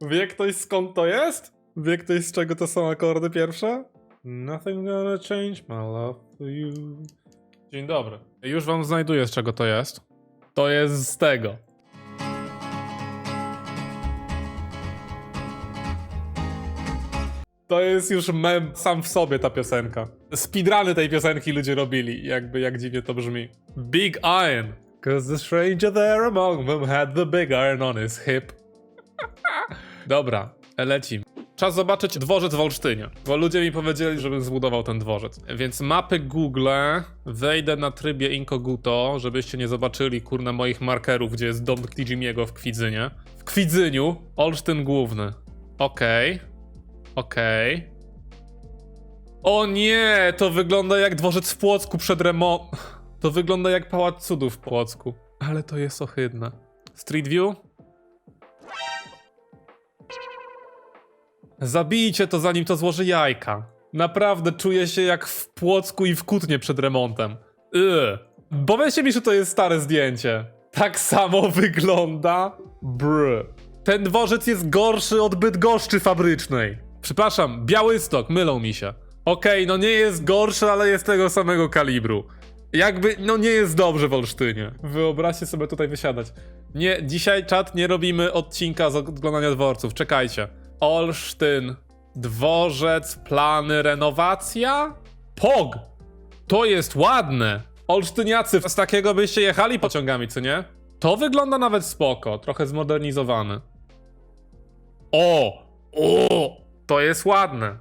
Wie ktoś skąd to jest? Wie ktoś z czego to są akordy pierwsze? Nothing gonna change my love for you. Dzień dobry. Już wam znajduję z czego to jest. To jest z tego. To jest już mem sam w sobie ta piosenka. Speedruny tej piosenki ludzie robili, jakby jak dziwnie to brzmi. Big Iron. Cause the stranger there among them had the big iron on his hip. Dobra, lecim. Czas zobaczyć dworzec w Olsztynie, bo ludzie mi powiedzieli, żebym zbudował ten dworzec. Więc mapy Google, wejdę na trybie incognito, żebyście nie zobaczyli kurna moich markerów, gdzie jest dom Kijimiego w Kwidzynie. W Kwidzyniu, Olsztyn Główny. Okej. Okej. O nie, to wygląda jak dworzec w Płocku przed remont... To wygląda jak Pałac Cudów w Płocku. Ale to jest ohydne. Street View? Zabijcie to zanim to złoży jajka. Naprawdę czuję się jak w Płocku i w Kutnie przed remontem. Yy. Powiedzcie mi, że to jest stare zdjęcie. Tak samo wygląda? Br. Ten dworzec jest gorszy od Bydgoszczy fabrycznej. Przepraszam, Białystok, mylą mi się. Okej, no nie jest gorszy, ale jest tego samego kalibru. Jakby, no nie jest dobrze w Olsztynie. Wyobraźcie sobie tutaj wysiadać. Nie, dzisiaj czat nie robimy odcinka z oglądania dworców, czekajcie. Olsztyn, dworzec, plany, renowacja? POG! To jest ładne! Olsztyniacy, z takiego byście jechali pociągami, co nie? To wygląda nawet spoko, trochę zmodernizowany. O! O! To jest ładne.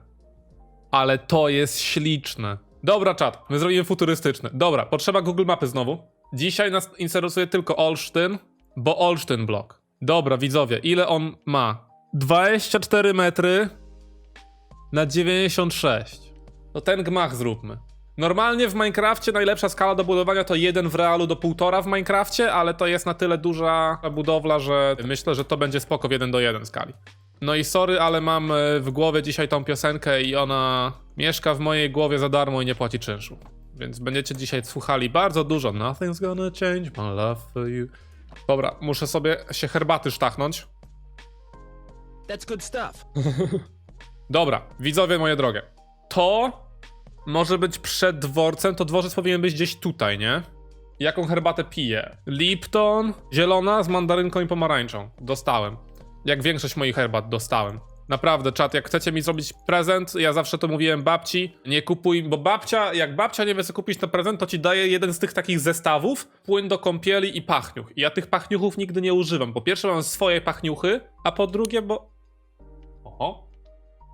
Ale to jest śliczne. Dobra, czat, my zrobimy futurystyczny. Dobra, potrzeba Google Mapy znowu. Dzisiaj nas interesuje tylko Olsztyn, bo Olsztyn blok. Dobra, widzowie, ile on ma? 24 metry na 96. To ten gmach zróbmy. Normalnie w Minecrafcie najlepsza skala do budowania to 1 w realu do 1,5 w Minecrafcie, ale to jest na tyle duża budowla, że myślę, że to będzie spoko w 1 do 1 skali. No i sorry, ale mam e, w głowie dzisiaj tą piosenkę i ona mieszka w mojej głowie za darmo i nie płaci czynszu. Więc będziecie dzisiaj słuchali bardzo dużo. Nothing's gonna change my love for you. Dobra, muszę sobie się herbaty sztachnąć. That's good stuff. Dobra, widzowie moje drogie. To może być przed dworcem, to dworzec powinien być gdzieś tutaj, nie? Jaką herbatę piję? Lipton, zielona z mandarynką i pomarańczą. Dostałem. Jak większość moich herbat dostałem. Naprawdę, czat, jak chcecie mi zrobić prezent, ja zawsze to mówiłem babci, nie kupuj, bo babcia, jak babcia nie wie co kupić na prezent, to ci daje jeden z tych takich zestawów, płyn do kąpieli i pachniuch. I ja tych pachniuchów nigdy nie używam. Po pierwsze mam swoje pachniuchy, a po drugie, bo... Oho.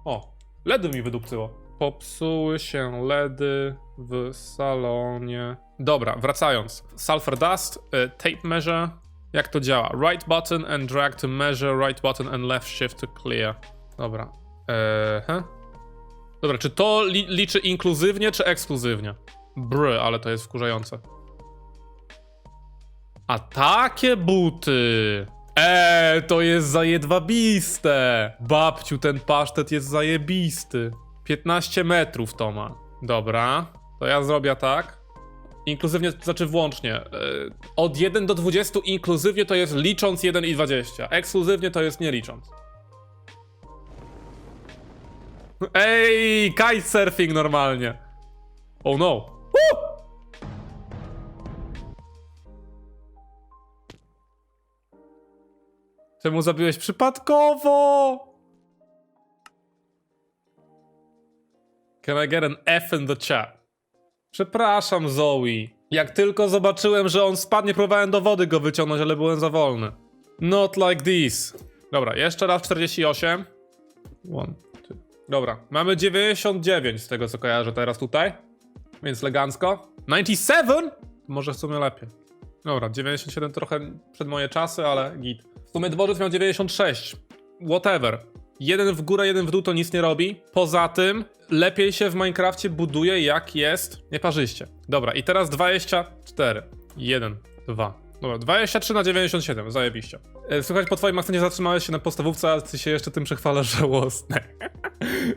O, LEDy mi wydupcyło. Popsuły się LEDy w salonie. Dobra, wracając. Sulfur dust, y, tape measure. Jak to działa? Right button and drag to measure, right button and left shift to clear. Dobra. Eee? Dobra, czy to li liczy inkluzywnie, czy ekskluzywnie? Bry, ale to jest wkurzające. A takie buty! Eee, to jest zajedwabiste! Babciu, ten pasztet jest zajebisty. 15 metrów to ma. Dobra, to ja zrobię tak. Inkluzywnie, to znaczy włącznie. Yy, od 1 do 20 inkluzywnie to jest licząc 1 i 20. Ekskluzywnie to jest nie licząc. Ej, kitesurfing normalnie. Oh no. Czemu zabiłeś przypadkowo? Can I get an F in the chat? Przepraszam, Zoe. Jak tylko zobaczyłem, że on spadnie, próbowałem do wody go wyciągnąć, ale byłem za wolny. Not like this. Dobra, jeszcze raz 48. One, two. Dobra, mamy 99 z tego co kojarzę teraz tutaj. Więc elegancko. 97? Może w sumie lepiej. Dobra, 97 trochę przed moje czasy, ale git. W sumie dworzec miał 96. Whatever. Jeden w górę, jeden w dół to nic nie robi. Poza tym, lepiej się w Minecrafcie buduje, jak jest nieparzyście. Dobra, i teraz 24. 1, 2. Dobra, 23 na 97, zajebiście. E, Słuchaj, po twoim akcencie zatrzymałeś się na podstawówce, a ty się jeszcze tym przechwalasz żałosne.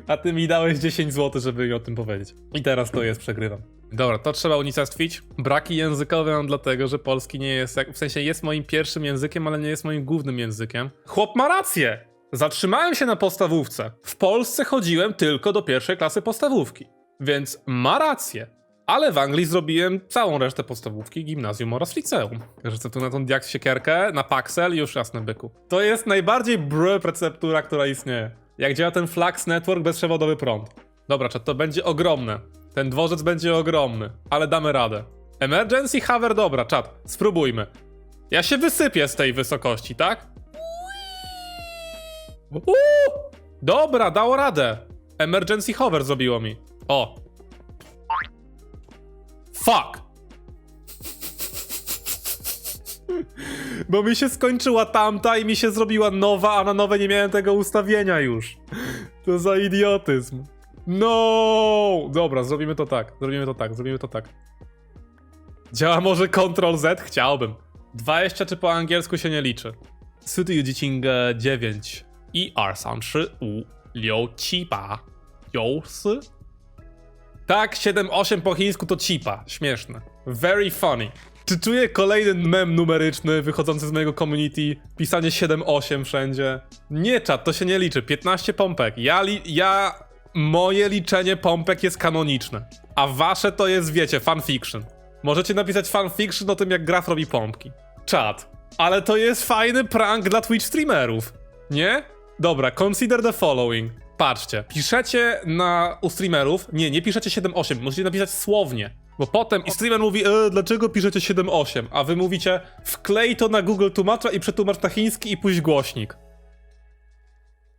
a ty mi dałeś 10 zł, żeby mi o tym powiedzieć. I teraz to jest, przegrywam. Dobra, to trzeba unicestwić. Braki językowe mam dlatego, że polski nie jest, jak, w sensie jest moim pierwszym językiem, ale nie jest moim głównym językiem. Chłop ma rację! zatrzymałem się na podstawówce. W Polsce chodziłem tylko do pierwszej klasy podstawówki. Więc ma rację. Ale w Anglii zrobiłem całą resztę podstawówki, gimnazjum oraz liceum. Co tu na tą diak siekierkę, na Paxel i już jasne byku. To jest najbardziej br receptura, która istnieje. Jak działa ten Flux Network bezprzewodowy prąd. Dobra, to będzie ogromne. Ten dworzec będzie ogromny, ale damy radę. Emergency hover, dobra, czat, spróbujmy. Ja się wysypię z tej wysokości, tak? Uuu! Dobra, dało radę. Emergency hover zrobiło mi. O. Fuck. Bo mi się skończyła tamta i mi się zrobiła nowa, a na nowe nie miałem tego ustawienia już. To za idiotyzm. No! Dobra, zrobimy to tak, zrobimy to tak, zrobimy to tak. Działa może Ctrl Z? Chciałbym. 20 czy po angielsku się nie liczy. Studio Jicing 9 i R 3 5 Liu Chipa Yousy. Tak, 7-8 po chińsku to chipa. Śmieszne. Very funny. Czy czuję kolejny mem numeryczny wychodzący z mojego community? Pisanie 7-8 wszędzie. Nie czat, to się nie liczy. 15 pompek. Ja, li, ja Moje liczenie pompek jest kanoniczne. A wasze to jest, wiecie, fanfiction. Możecie napisać fanfiction o tym, jak Graf robi pompki. Czat. Ale to jest fajny prank dla Twitch streamerów. Nie? Dobra, consider the following. Patrzcie, piszecie na u streamerów, nie, nie piszecie 7.8, musicie napisać słownie. Bo potem i streamer mówi, e, dlaczego piszecie 7.8, a wy mówicie, wklej to na Google tłumacza i przetłumacz na chiński i puść głośnik.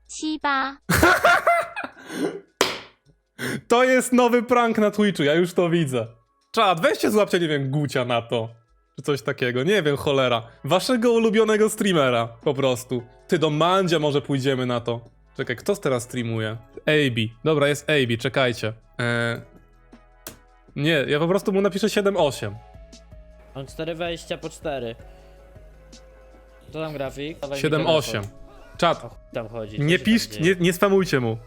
七八 To jest nowy prank na Twitchu, ja już to widzę. Czad, weźcie złapcie, nie wiem, Gucia na to. Czy coś takiego, nie wiem, cholera. Waszego ulubionego streamera, po prostu. Ty, do Mandzia może pójdziemy na to. Czekaj, kto teraz streamuje? AB. Dobra, jest AB, czekajcie. Eee... Nie, ja po prostu mu napiszę 7-8. Mam cztery wejścia po cztery. Co tam grafik? Dawaj mi 7-8. telefon. Czad, tam chodzi. co nie się pisz, tam dzieje? nie, nie spamujcie mu.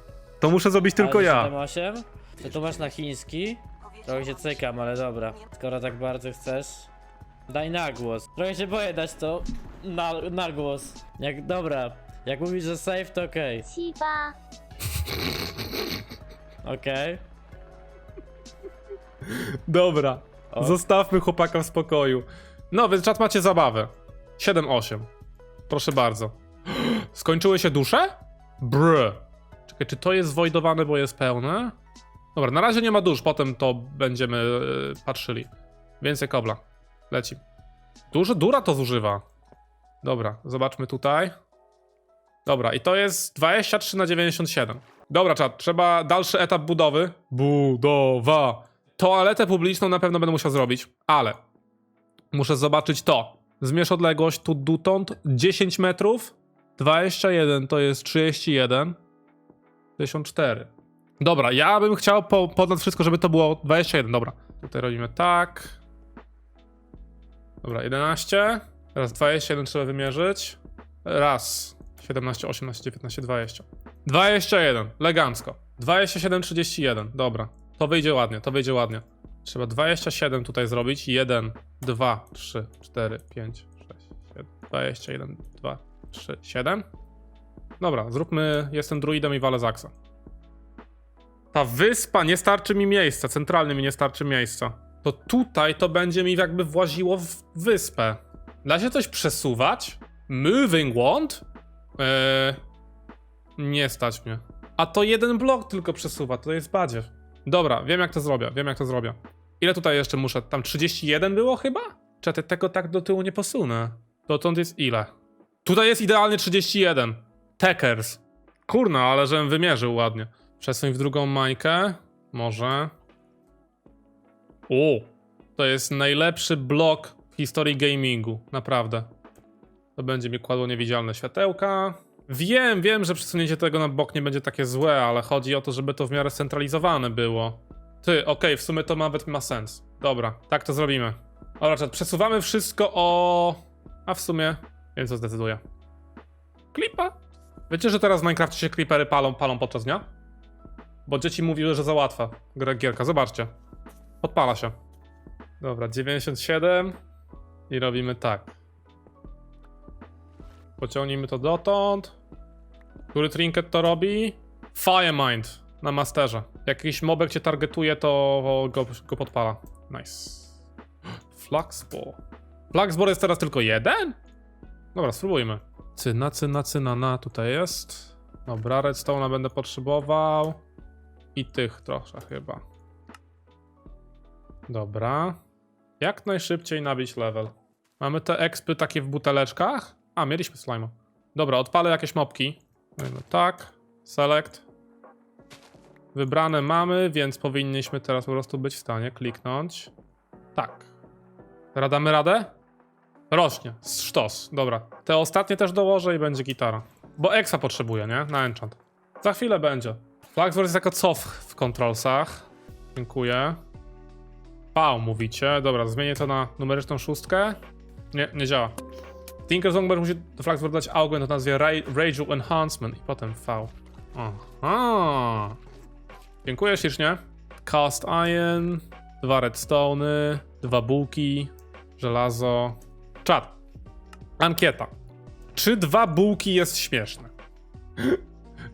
To muszę zrobić tylko ja. 7-8? To tu masz na chiński? Trochę się cykam, ale dobra. Skoro tak bardzo chcesz. Daj na głos. Trochę się boję dać to na, na głos. Jak, dobra. Jak mówisz, że safe, to okej. 七八 Okej. Dobra. O. Zostawmy chłopaka w spokoju. No, więc czat macie zabawę. 7-8. Proszę bardzo. Skończyły się dusze? Brr. Czekaj, czy to jest wojdowane, bo jest pełne? Dobra, na razie nie ma dusz, potem to będziemy yy, patrzyli. Więcej kobla. Leci. Dużo dura to zużywa. Dobra, zobaczmy tutaj. Dobra, i to jest 23 na 97. Dobra, czat, trzeba dalszy etap budowy. Budowa. Toaletę publiczną na pewno będę musiał zrobić, ale muszę zobaczyć to. Zmierz odległość tu dotąd 10 metrów. 21 to jest 31. 54. Dobra, ja bym chciał po, ponad wszystko, żeby to było 21. Dobra, tutaj robimy tak. Dobra, 11. Teraz 21 trzeba wymierzyć. Raz. 17, 18, 19, 20. 21, elegancko. 27, 31, dobra. To wyjdzie ładnie, to wyjdzie ładnie. Trzeba 27 tutaj zrobić. 1, 2, 3, 4, 5, 6, 7. 21, 2, 3, 7. Dobra, zróbmy. Jestem druidem i walę zaksa. Ta wyspa nie starczy mi miejsca, centralnie mi nie starczy miejsca. To tutaj to będzie mi jakby właziło w wyspę. Da się coś przesuwać? Moving wand? Eee, nie stać mnie. A to jeden blok tylko przesuwa, to jest badziew. Dobra, wiem jak to zrobię, wiem jak to zrobię. Ile tutaj jeszcze muszę? Tam 31 było chyba? Czy ja tego tak do tyłu nie posunę? Dotąd jest ile? Tutaj jest idealnie 31. Tekers. Kurna, ale żebym wymierzył ładnie. Przesuń w drugą mańkę. Może. O, to jest najlepszy blok w historii gamingu. Naprawdę. To będzie mi kładło niewidzialne światełka. Wiem, wiem, że przesunięcie tego na bok nie będzie takie złe, ale chodzi o to, żeby to w miarę scentralizowane było. Ty, okej, w sumie to nawet ma sens. Dobra, tak to zrobimy. Dobra, przesuwamy wszystko o... A w sumie... Wiem, co zdecyduję. Klipa. Wiecie, że teraz w Minecrafcie się creepery palą, palą podczas dnia? Bo dzieci mówiły, że za łatwa gra gierka. Zobaczcie. Podpala się. Dobra, 97. I robimy tak. Pociągnijmy to dotąd. Który trinket to robi? Firemind na masterze. Jak jakiś mobek cię targetuje, to go, go podpala. Nice. Fluxball. Fluxball jest teraz tylko jeden? Dobra, spróbujmy. Cyna, cyna, cyna, na tutaj jest. Dobra, redstone'a będę potrzebował. I tych trochę chyba. Dobra. Jak najszybciej nabić level. Mamy te expy takie w buteleczkach? A, mieliśmy slime. Dobra, odpalę jakieś mopki. Mówimy tak. Select. Wybrane mamy, więc powinniśmy teraz po prostu być w stanie kliknąć. Tak. Teraz damy radę? Rośnie. Sztos. Dobra. Te ostatnie też dołożę i będzie gitara. Bo Exa potrzebuje, nie? Na enchant. Za chwilę będzie. Flagsword jest jako cof w controlsach. Dziękuję. Pał mówicie. Dobra, zmienię to na numeryczną szóstkę. Nie, nie działa. Tinker Songbird musi do Flagsword dać augment o nazwie Ra- Rageu Enhancement i potem V. Aha. Dziękuję ślicznie. Cast Iron, dwa redstone'y, dwa bułki, żelazo. Czad. Ankieta. Czy dwa bułki jest śmieszne?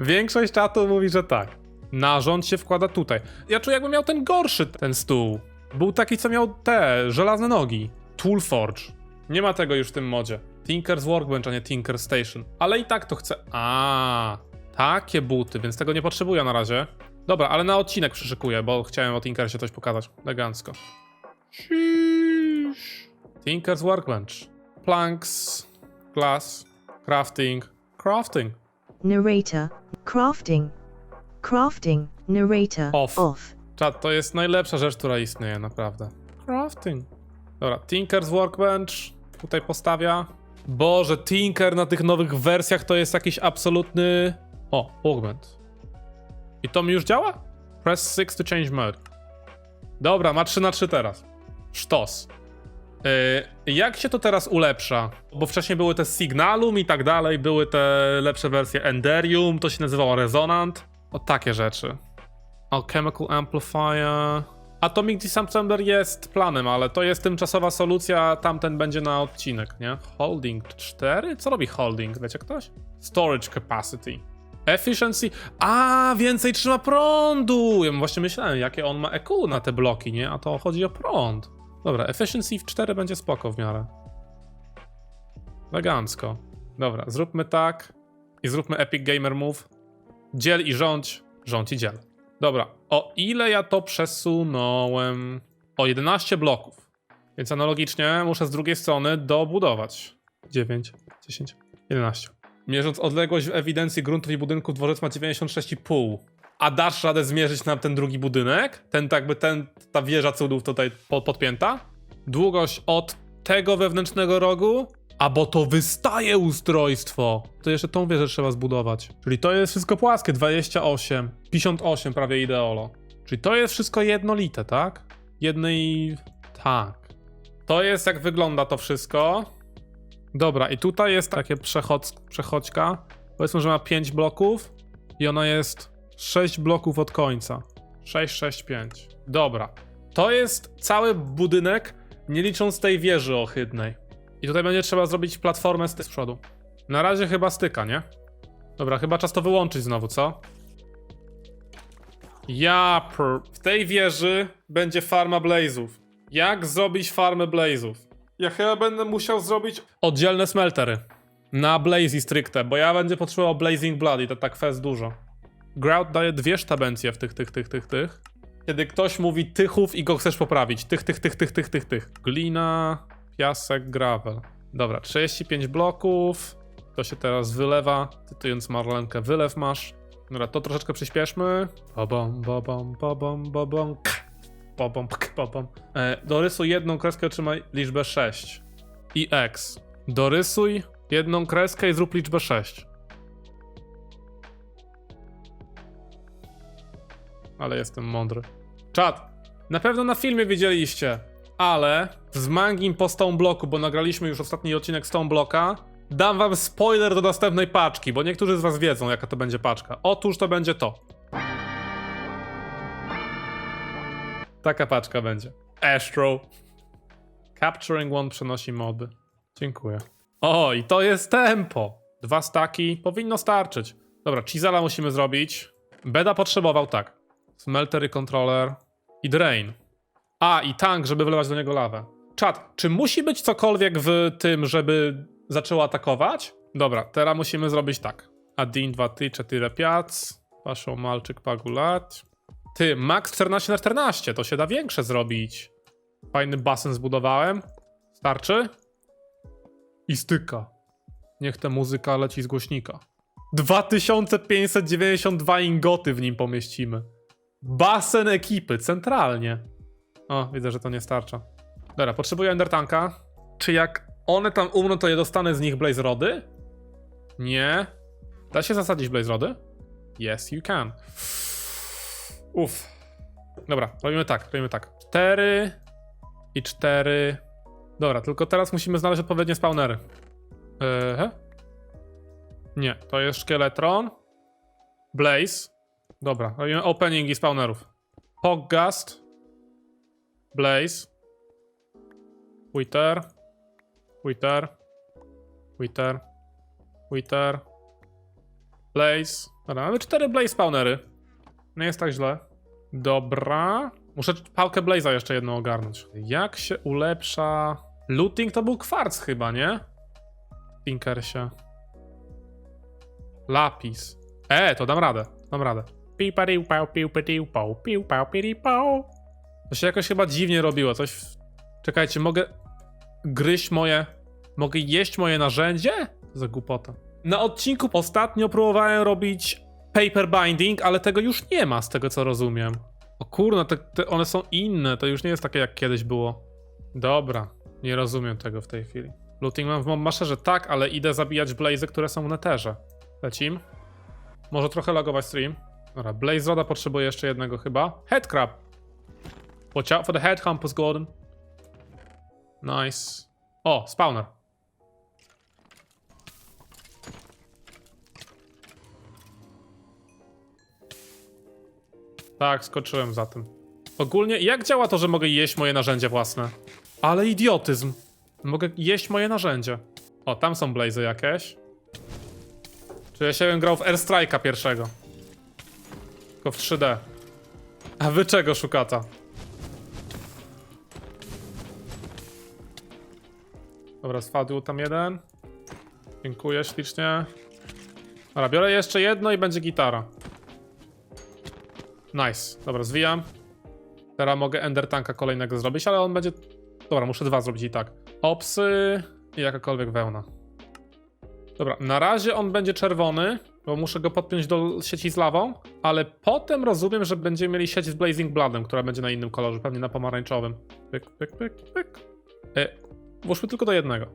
Większość czatu mówi, że tak. Narząd się wkłada tutaj. Ja czuję, jakbym miał ten gorszy, ten stół. Był taki, co miał te żelazne nogi. Tool Forge. Nie ma tego już w tym modzie. Tinker's Workbench, a nie Tinker Station. Ale i tak to chcę. A, takie buty, więc tego nie potrzebuję na razie. Dobra, ale na odcinek przyszykuję, bo chciałem o Tinkersie coś pokazać. Elegancko. Sheesh. Tinker's Workbench. Planks, glass, crafting, crafting. narrator, crafting, crafting, narrator, Off. off. Czad, to jest najlepsza rzecz, która istnieje, naprawdę. Crafting. Dobra, Tinker's Workbench tutaj postawia. Boże, Tinker na tych nowych wersjach to jest jakiś absolutny... O, Workbench. I to mi już działa? Press 6 to change mode. Dobra, ma 3 na 3 teraz. Sztos. Yy, jak się to teraz ulepsza? Bo wcześniej były te Signalum i tak dalej, były te lepsze wersje Enderium, to się nazywało Resonant. O takie rzeczy. O, Chemical Amplifier. Atomic Disassembler jest planem, ale to jest tymczasowa solucja, tamten będzie na odcinek, nie? Holding 4? Co robi holding? Wiecie ktoś? Storage capacity. Efficiency. A, więcej trzyma prądu! Ja właśnie myślałem, jakie on ma EQ na te bloki, nie? A to chodzi o prąd. Dobra, efficiency w 4 będzie spoko w miarę. Elegancko. Dobra, zróbmy tak. I zróbmy Epic Gamer Move. Dziel i rządź. Rządź i dziel. Dobra, o ile ja to przesunąłem? O 11 bloków. Więc analogicznie muszę z drugiej strony dobudować. 9, 10, 11. Mierząc odległość w ewidencji gruntów i budynków, dworzec ma 96,5. A dasz radę zmierzyć nam ten drugi budynek? Ten tak jakby ten, ta wieża cudów tutaj pod, podpięta? Długość od tego wewnętrznego rogu? A bo to wystaje ustrojstwo! To jeszcze tą wieżę trzeba zbudować. Czyli to jest wszystko płaskie, 28, 58 prawie ideolo. Czyli to jest wszystko jednolite, tak? Jednej... tak. To jest jak wygląda to wszystko. Dobra, i tutaj jest takie przechod... przechodźka. Powiedzmy, że ma 5 bloków i ona jest 6 bloków od końca. 6, 6, 5. Dobra. To jest cały budynek, nie licząc tej wieży ohydnej. I tutaj będzie trzeba zrobić platformę z z przodu. Na razie chyba styka, nie? Dobra, chyba czas to wyłączyć znowu, co? Ja pr... W tej wieży będzie farma blazów. Jak zrobić farmę blazów? Ja chyba będę musiał zrobić oddzielne smeltery. Na blazy stricte, bo ja będę potrzebował blazing blood i to tak fest dużo. Grout daje dwie sztabencje w tych, tych, tych, tych, tych. Kiedy ktoś mówi tychów i go chcesz poprawić. Tych, tych, tych, tych, tych, tych, tych. Glina, piasek, gravel. Dobra, 35 bloków. To się teraz wylewa. Cytując Marlenkę, wylew masz. Dobra, to troszeczkę przyspieszmy. Babam, babam. k. Babam, pk, babam. E, dorysuj jedną kreskę, otrzymaj liczbę 6. I X. Dorysuj jedną kreskę i zrób liczbę 6. Ale jestem mądry. Czad. Na pewno na filmie widzieliście, ale z mangim po Stone Blocku, bo nagraliśmy już ostatni odcinek Stone Blocka, dam wam spoiler do następnej paczki, bo niektórzy z was wiedzą, jaka to będzie paczka. Otóż to będzie to. Taka paczka będzie. Astro. Capturing one przenosi moby. Dziękuję. O, i to jest tempo. Dwa staki powinno starczyć. Dobra, Chisela musimy zrobić. Beda potrzebował tak. Smeltery controller i drain. A, i tank, żeby wlewać do niego lawę. Czad, czy musi być cokolwiek w tym, żeby zaczęło atakować? Dobra, teraz musimy zrobić tak. Adin 2, ty, 4, 5. Paszą malczyk pagulat. Ty, max 14 na 14, to się da większe zrobić. Fajny basen zbudowałem. Starczy? I styka. Niech ta muzyka leci z głośnika. 2592 ingoty w nim pomieścimy. Basen ekipy, centralnie. O, widzę, że to nie starcza. Dobra, potrzebuję Endertanka. Czy jak one tam umrą, to je dostanę z nich Blaze Rody? Nie. Da się zasadzić Blaze Rody? Yes, you can. Uff. Dobra, robimy tak, robimy tak. 4 i 4. Dobra, tylko teraz musimy znaleźć odpowiednie spawnery. Eee. Nie, to jest Szkieletron. Blaze. Dobra, robimy opening i spawnerów. Poggast. Blaze. Wither. Wither. Wither. Wither. Blaze. Dobra, mamy cztery Blaze spawnery. Nie jest tak źle. Dobra. Muszę pałkę Blaze'a jeszcze jedną ogarnąć. Jak się ulepsza... Looting to był kwarc chyba, nie? Tinkersie. Lapis. E, to dam radę. Dam radę. To się jakoś chyba dziwnie robiło. Coś... Czekajcie, mogę gryźć moje... Mogę jeść moje narzędzie? Za głupota. Na odcinku ostatnio próbowałem robić paper binding, ale tego już nie ma, z tego co rozumiem. O kurno, te, te one są inne, to już nie jest takie jak kiedyś było. Dobra, nie rozumiem tego w tej chwili. Looting mam w Mobmaszerze, tak, ale idę zabijać blazy, które są w Netherze. Lecim. Może trochę lagować stream. Dobra, Blaze Roda potrzebuje jeszcze jednego chyba. Headcrab. Watch out for the head compass, Gordon. Nice. O, spawner. Tak, skoczyłem za tym. Ogólnie, jak działa to, że mogę jeść moje narzędzia własne? Ale idiotyzm. Mogę jeść moje narzędzie. O, tam są blazy jakieś. Czy ja się grał w Airstrike'a pierwszego? Tylko w 3D. A wy czego szukacie? Dobra, spadł tam jeden. Dziękuję ślicznie. Dobra, biorę jeszcze jedno i będzie gitara. Nice. Dobra, zwijam. Teraz mogę Ender Tanka kolejnego zrobić, ale on będzie... Dobra, muszę dwa zrobić i tak. Opsy i jakakolwiek wełna. Dobra, na razie on będzie czerwony, bo muszę go podpiąć do sieci z lawą, ale potem rozumiem, że będziemy mieli sieć z Blazing Bloodem, która będzie na innym kolorze, pewnie na pomarańczowym. Pyk, pyk, pyk, pyk. E, włóżmy tylko do jednego.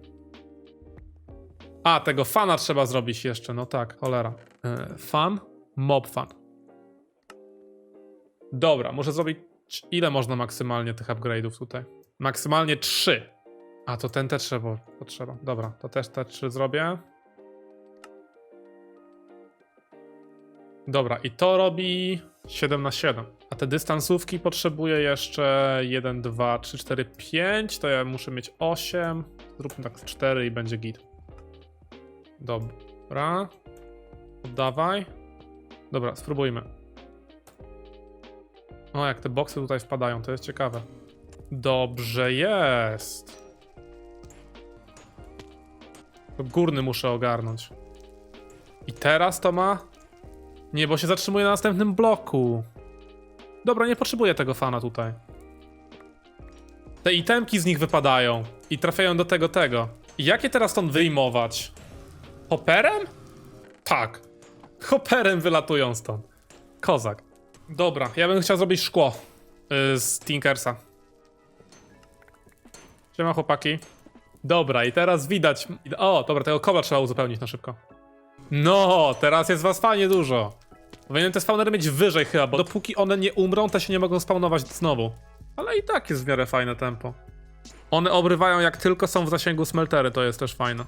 A, tego fana trzeba zrobić jeszcze, no tak, cholera. E, fan, mob fan. Dobra, muszę zrobić... Ile można maksymalnie tych upgrade'ów tutaj? Maksymalnie 3. A, to ten też trzeba, potrzeba. Dobra, to też te 3 zrobię. Dobra, i to robi 7 na 7. A te dystansówki potrzebuję jeszcze 1, 2, 3, 4, 5. To ja muszę mieć 8. Zróbmy tak 4 i będzie git. Dobra. Oddawaj. Dobra, spróbujmy. O, jak te boksy tutaj wpadają, to jest ciekawe. Dobrze jest. To Górny muszę ogarnąć. I teraz to ma? Nie, bo się zatrzymuje na następnym bloku. Dobra, nie potrzebuję tego fana tutaj. Te itemki z nich wypadają i trafiają do tego, tego. I jakie teraz stąd wyjmować? Hopperem? Tak. Hopperem wylatują stąd. Kozak. Dobra, ja bym chciał zrobić szkło yy, z Tinkersa. Siema chłopaki. Dobra, i teraz widać... O, dobra, tego kobla trzeba uzupełnić na szybko. No, teraz jest was fajnie dużo. Powinienem te spawnery mieć wyżej chyba, bo dopóki one nie umrą, to się nie mogą spawnować znowu. Ale i tak jest w miarę fajne tempo. One obrywają jak tylko są w zasięgu smeltery, to jest też fajne.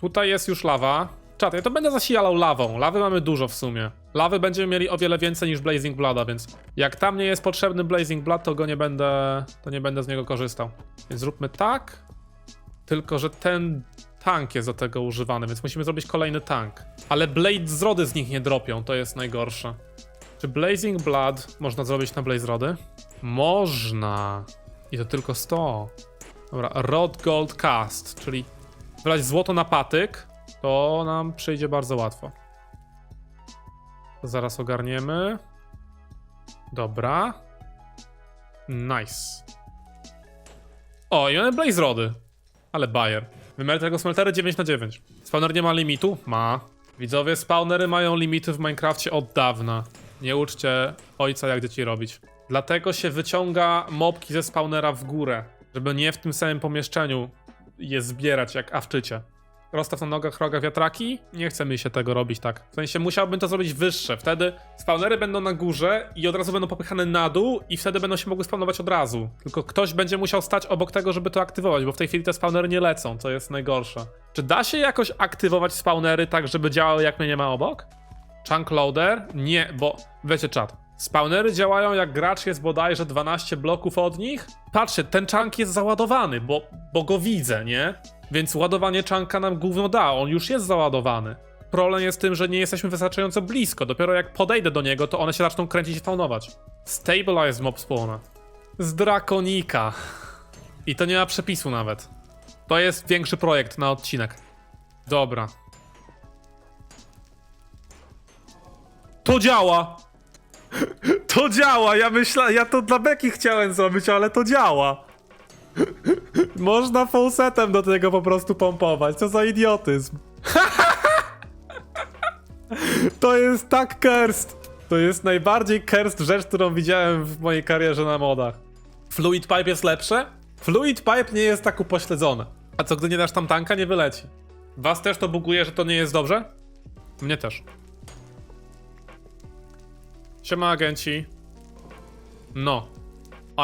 Tutaj jest już lawa. Czat, ja to będę zasilał lawą. Lawy mamy dużo w sumie. Lawy będziemy mieli o wiele więcej niż Blazing Blooda, więc jak tam nie jest potrzebny Blazing Blood, to go nie będę, to nie będę z niego korzystał. Więc zróbmy tak. Tylko, że ten tank jest do tego używany, więc musimy zrobić kolejny tank. Ale Blade z rody z nich nie dropią, to jest najgorsze. Czy Blazing Blood można zrobić na Blaze Rody? Można. I to tylko 100. Dobra, Rod Gold Cast, czyli wlać złoto na patyk, to nam przyjdzie bardzo łatwo. To zaraz ogarniemy. Dobra. Nice. O, i one Blaze Rody. Ale Bayer. Wymiar tego smeltery 9 na 9. Spawner nie ma limitu? Ma. Widzowie, spawnery mają limity w Minecrafcie od dawna. Nie uczcie ojca jak dzieci robić. Dlatego się wyciąga mobki ze spawnera w górę, żeby nie w tym samym pomieszczeniu je zbierać jak awczycie. Rozstaw na nogach roga wiatraki? Nie chce mi się tego robić tak. W sensie musiałbym to zrobić wyższe. Wtedy spawnery będą na górze i od razu będą popychane na dół i wtedy będą się mogły spawnować od razu. Tylko ktoś będzie musiał stać obok tego, żeby to aktywować, bo w tej chwili te spawnery nie lecą, co jest najgorsze. Czy da się jakoś aktywować spawnery tak, żeby działały jak mnie nie ma obok? Chunk loader? Nie, bo wiecie czat. Spawnery działają jak gracz jest bodajże 12 bloków od nich. Patrzcie, ten chunk jest załadowany, bo, bo go widzę, nie? Więc ładowanie chunka nam gówno da, on już jest załadowany. Problem jest tym, że nie jesteśmy wystarczająco blisko. Dopiero jak podejdę do niego, to one się zaczną kręcić i spawnować. Stabilize mob spawna. Z Drakonika. I to nie ma przepisu nawet. To jest większy projekt na odcinek. Dobra. To działa! To działa! Ja myślałem, ja to dla Beki chciałem zrobić, ale to działa! Można falsetem do tego po prostu pompować. Co za idiotyzm. to jest tak cursed. To jest najbardziej cursed rzecz, którą widziałem w mojej karierze na modach. Fluid Pipe jest lepsze? Fluid Pipe nie jest tak upośledzone. A co, gdy nie dasz tam tanka, nie wyleci. Was też to buguje, że to nie jest dobrze? Mnie też. Siema agenci. No.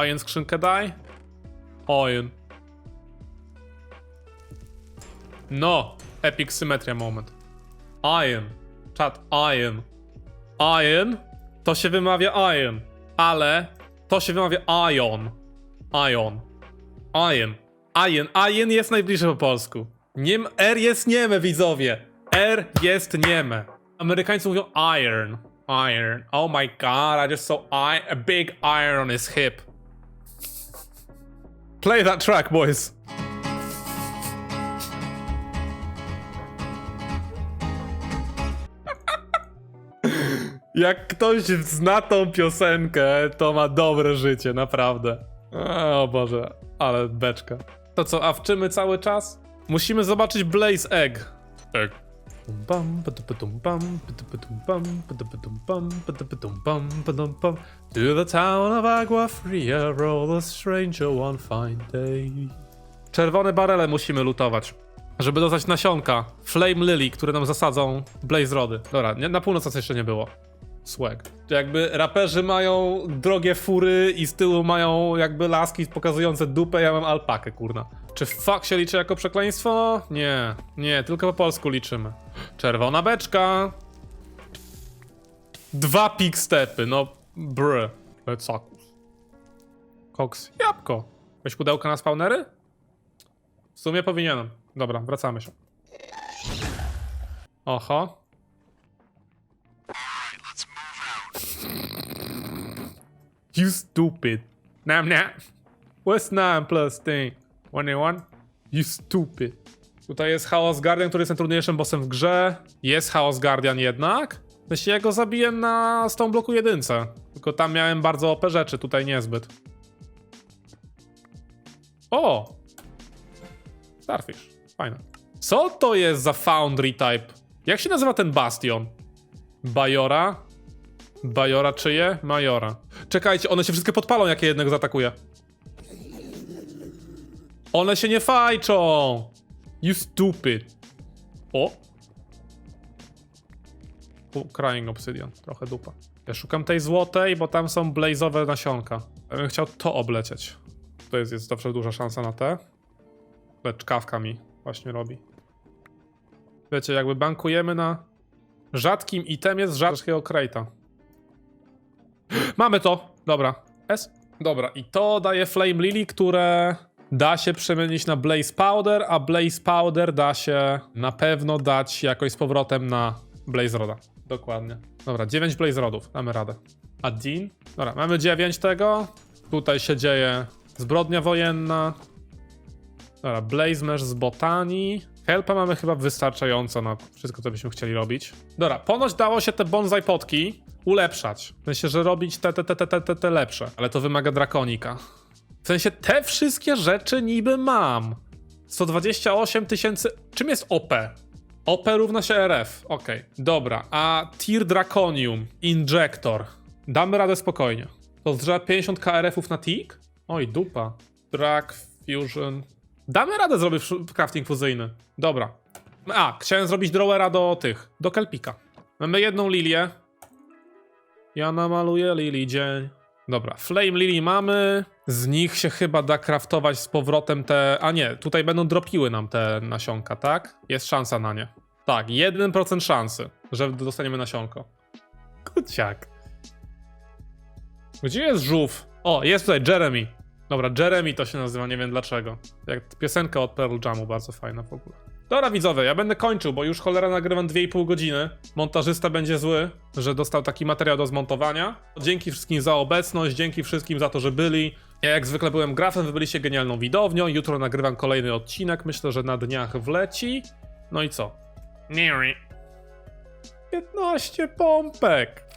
Iron skrzynkę daj. Iron. No. Epic symmetria moment. Iron. Chat, iron. Iron to się wymawia iron, ale to się wymawia ion. Ion. Iron. Iron. Iron jest najbliżej po polsku. Niem R jest nieme, widzowie. R jest nieme. Amerykańcy mówią iron. Iron. Oh my god, I just saw I a big iron on his hip. Play that track, boys. Jak ktoś zna tą piosenkę, to ma dobre życie, naprawdę. O Boże, ale beczka. To co, awczymy cały czas? Musimy zobaczyć Blaze Egg. Egg. To the town of Agua Fria roll a stranger one fine day. Czerwone barele musimy lutować. Żeby dostać nasionka Flame Lily, które nam zasadzą Blaze Rody. Dobra, na północ nas jeszcze nie było. Swag. To jakby raperzy mają drogie fury i z tyłu mają jakby laski pokazujące dupę, ja mam alpakę, kurna. Czy fuck się liczy jako przekleństwo? Nie, nie, tylko po polsku liczymy. Czerwona beczka. Dwa pik stepy, no br. Lecakus. Koks. Jabłko. Weź pudełka na spawnery? W sumie powinienem. Dobra, wracamy się. Oho. You stupid. Nam nam. What's 9 plus thing? 21? You stupid. Tutaj jest Chaos Guardian, który jest najtrudniejszym bossem w grze. Jest Chaos Guardian jednak. Sensie ja go zabiję na Stone Blocku jedynce. Tylko tam miałem bardzo OP rzeczy, tutaj niezbyt. O! Starfish. Fajne. Co to jest za Foundry type? Jak się nazywa ten bastion? Bajora? Bajora czyje? Majora. Czekajcie, one się wszystkie podpalą, jak je jednego zaatakuje. One się nie fajczą! You stupid. O! U, Crying Obsidian. Trochę dupa. Ja szukam tej złotej, bo tam są blaze'owe nasionka. Ja bym chciał to oblecieć. To jest, jest zawsze duża szansa na te. Lecz kawka mi właśnie robi. Wiecie, jakby bankujemy na rzadkim itemie z rzadkiego krejta. Mamy to! Dobra. S? Dobra, i to daje Flame Lily, które da się przemienić na Blaze Powder, a Blaze Powder da się na pewno dać jakoś z powrotem na Blaze Roda. Dokładnie. Dobra, 9 Blaze Rodów, damy radę. A Dean? Dobra, mamy 9 tego. Tutaj się dzieje zbrodnia wojenna. Dobra, Blaze Mesh z botanii. Helpa mamy chyba wystarczająco na wszystko, co byśmy chcieli robić. Dobra, ponoć dało się te bonsai potki ulepszać. W sensie, że robić te, te, te, te, te, te, lepsze. Ale to wymaga drakonika. W sensie, te wszystkie rzeczy niby mam. 128 tysięcy... Czym jest OP? OP równa się RF. Okej, dobra. A Tier Draconium, Injector. Damy radę spokojnie. To zrzewa 50 KRF-ów na tick? Oj, dupa. Drag Fusion. Damy radę zrobić crafting fuzyjny. Dobra. A, chciałem zrobić drawera do tych, do kelpika. Mamy jedną lilię. Ja namaluję lili dzień. Dobra, flame lily mamy. Z nich się chyba da craftować z powrotem te... A nie, tutaj będą dropiły nam te nasionka, tak? Jest szansa na nie. Tak, 1% szansy, że dostaniemy nasionko. Kuciak. Gdzie jest żółw? O, jest tutaj Jeremy. Dobra, Jeremy to się nazywa, nie wiem dlaczego. Jak piosenka od Pearl Jamu, bardzo fajna w ogóle. Dobra widzowie, ja będę kończył, bo już cholera nagrywam 2,5 godziny. Montażysta będzie zły, że dostał taki materiał do zmontowania. Dzięki wszystkim za obecność, dzięki wszystkim za to, że byli. Ja jak zwykle byłem grafem, wy byliście genialną widownią. Jutro nagrywam kolejny odcinek, myślę, że na dniach wleci. No i co? 15 pompek!